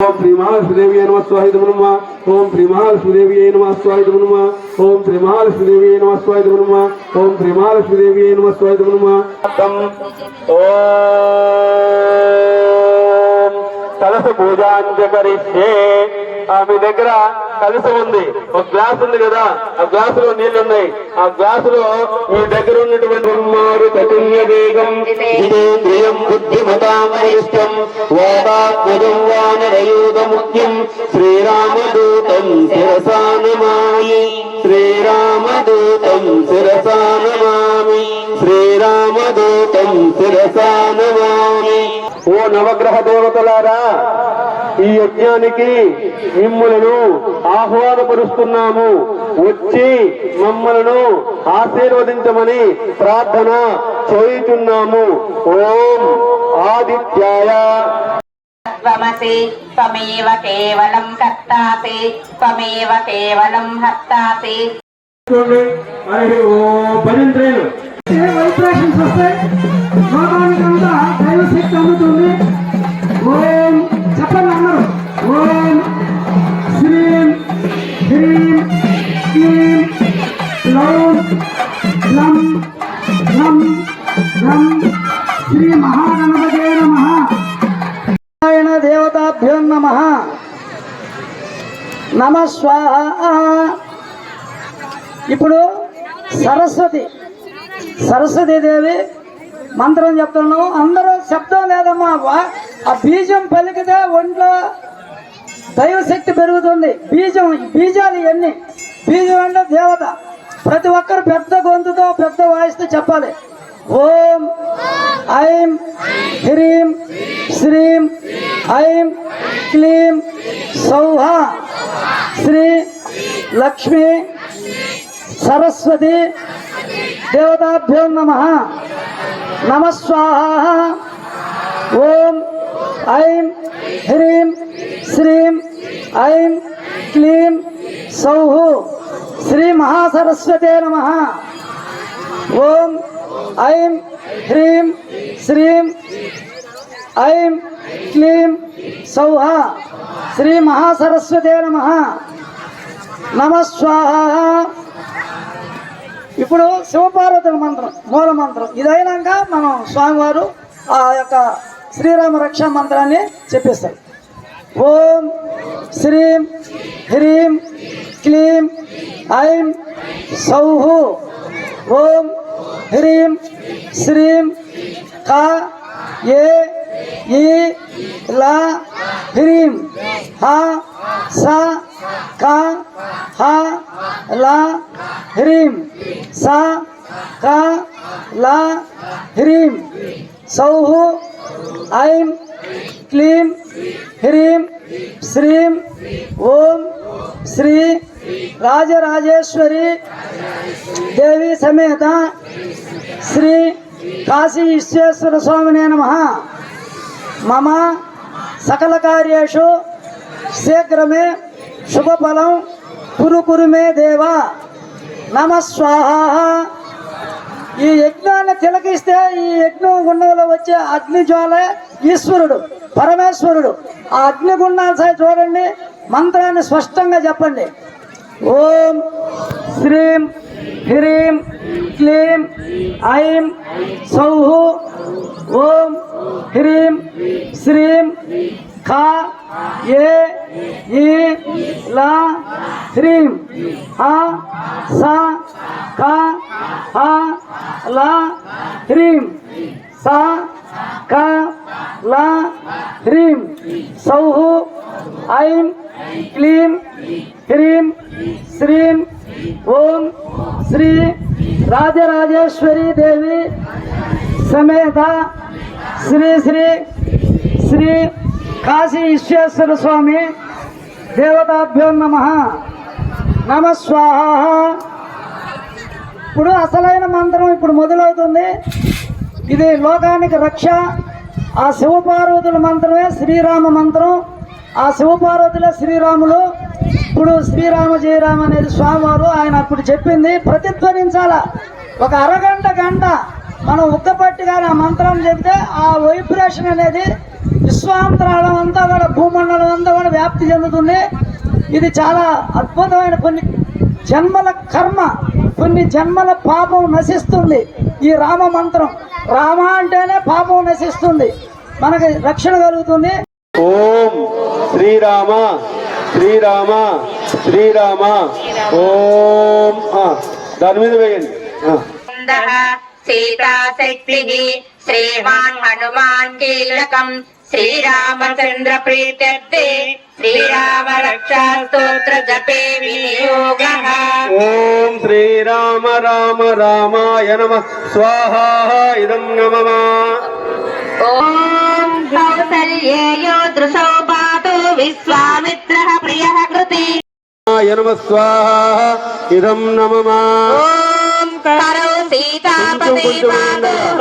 ఓం శ్రీ మహాలక్ష్మీదేవి నమ స్వాహితమునమ ఓం శ్రీ మహాలక్ష్మీదేవి నమ స్వాహితమునమ ఓం శ్రీ మహాలక్ష్మీదేవి నమ స్వాహితమునమ ఓం శ్రీ మహాలక్ష్మీదేవి నమ స్వాహితమునమ ఓం కలస పూజాంజ కరిష్యే. మీ దగ్గర కలసం ఉంది. ఒక గ్లాస్ ఉంది కదా ఆ గ్లాసులో నీళ్ళు ఉన్నాయి ఆ గ్లాసులో మీ దగ్గర ఉన్నటువంటి ఉమ్మారు కటుల్య వేగం జితేంద్రియం బుద్ధిమతామరిష్టం వాదాత్మజంవానరయూత ముఖ్యం శ్రీరామదూతం శిరసానమామి శ్రీరామదూతం శిరసానమామి శ్రీరామదూతం శిరసానమామి. ఓ నవగ్రహ దేవతలారా ఈ యజ్ఞానికి మిమ్మలను ఆహ్వానపరుస్తున్నాము. వచ్చి మమ్మలను ఆశీర్వదించమని ప్రార్థన చేయుచున్నాము. ఓం ఆదిత్యాయ. త్వమసి త్వమేవ కేవలం కర్తాసి త్వమేవ కేవలం హర్తాసి. వస్తాయి దైవశక్తి నారాయణ దేవతాభ్యో నమ. నమ స్వాహ. ఇప్పుడు సరస్వతి. సరస్వతీదేవి మంత్రం చెప్తున్నాము. అందరూ శబ్దం లేదమ్మా. వా- ఆ బీజం పలికితే ఒంట్లో దైవశక్తి పెరుగుతుంది. బీజం బీజాలు ఇవన్నీ బీజం అంటే దేవత. ప్రతి ఒక్కరు పెద్ద గొంతుతో పెద్ద వాయిస్తో చెప్పాలి. ఓం ఐం హ్రీం ఐం క్లీం సౌహ శ్రీ లక్ష్మి సరస్వతి దేవతాభ్యో నమ. నమస్వాహ ఓం ఐం హ్రీం శ్రీం ఐం క్లీం సౌహ శ్రీ మహాసరస్వతే నమ. ఓం ఐం హ్రీం శ్రీం ఐం క్లీం సౌహ. శ్రీ మహాసరస్వతే నమ. నమ స్వాహ. ఇప్పుడు శివపార్వతుల మంత్రం మూల మంత్రం. ఇదైనాక మనం స్వామివారు ఆ యొక్క శ్రీరామ రక్షా మంత్రాన్ని చెప్పిస్తారు. ఓం శ్రీం హ్రీం క్లీం ఐం సౌహ. ఓం హ్రీం శ్రీం కా ఏ ఈ లా హ్రీం హా సా కా హా లా హ్రీం సా కా లా హ్రీం సౌః ఐం క్లీం హ్రీం శ్రీం ఓం శ్రీ రాజరాజేశ్వరి దేవి సమేత శ్రీ కాశీ విశ్వేశ్వర స్వామినే నమ మమ సకల కార్యేషు శీఘ్రమే శుభఫలం కురు కురు మే దేవ. నమ స్వాహ. ఈ యజ్ఞాన్ని తిలకిస్తే ఈ యజ్ఞం గుండంలో వచ్చే అగ్నిజ్వాల ఈశ్వరుడు పరమేశ్వరుడు. ఆ అగ్నిగుండాలు సరే చూడండి మంత్రాన్ని స్పష్టంగా చెప్పండి. ఓం శ్రీం హ్రీం క్లీం ఐం సౌహు. ఓం హ్రీం శ్రీం ఖా ఏ ఈ లా హ్రీం హా సా కా హా లా హ్రీం సా కా లా హ్రీం సౌః ఐం క్లీం హ్రీం శ్రీం ఓం శ్రీ రాజరాజేశ్వరి దేవి సమేత శ్రీ శ్రీ శ్రీ కాశీ విశ్వేశ్వర స్వామి దేవతాభ్యో నమ. నమ స్వాహ. ఇప్పుడు అసలైన మంత్రం ఇప్పుడు మొదలవుతుంది. ఇది లోకానికి రక్ష. ఆ శివపార్వతుల మంత్రమే శ్రీరామ మంత్రం ఆ శివపార్వతుల శ్రీరాములు. ఇప్పుడు శ్రీరామ జయరామ అనేది స్వామివారు. ఆయన అప్పుడు చెప్పింది ప్రతిధ్వనించాల. ఒక అరగంట గంట మనం ఉక్కపట్టి కానీ ఆ మంత్రం చెప్తే ఆ వైబ్రేషన్ అనేది విశ్వ విశ్వాంతరాళం అంతా కూడా భూమండలం అంతా కూడా వ్యాప్తి చెందుతుంది. ఇది చాలా అద్భుతమైన కొన్ని జన్మల కర్మ కొన్ని జన్మల పాపం నశిస్తుంది ఈ రామ మంత్రం. రామ అంటేనే పాపం నశిస్తుంది. మనకి రక్షణ కలుగుతుంది. ఓం శ్రీరామ శ్రీరామ శ్రీరామ. ఓం. ఆ, దాని మీద వేయండి. సీతాశక్తిः శ్రీమాన్ హనుమాన్ కీలకం. శ్రీరామచంద్ర ప్రీత్యర్థే. శ్రీరామ రక్షా స్తోత్ర జపే వినియోగ. ఓం శ్రీరామ రామ రామాయ నమ. స్వాహా ఇదం నమమ ఓం కౌసల్యేయో దృశౌ పాతు విశ్వామిత్ర ప్రియ కృతి. నమ. స్వాహా ఇదం నమమ ఓం కరౌ సీతాపతి పాతు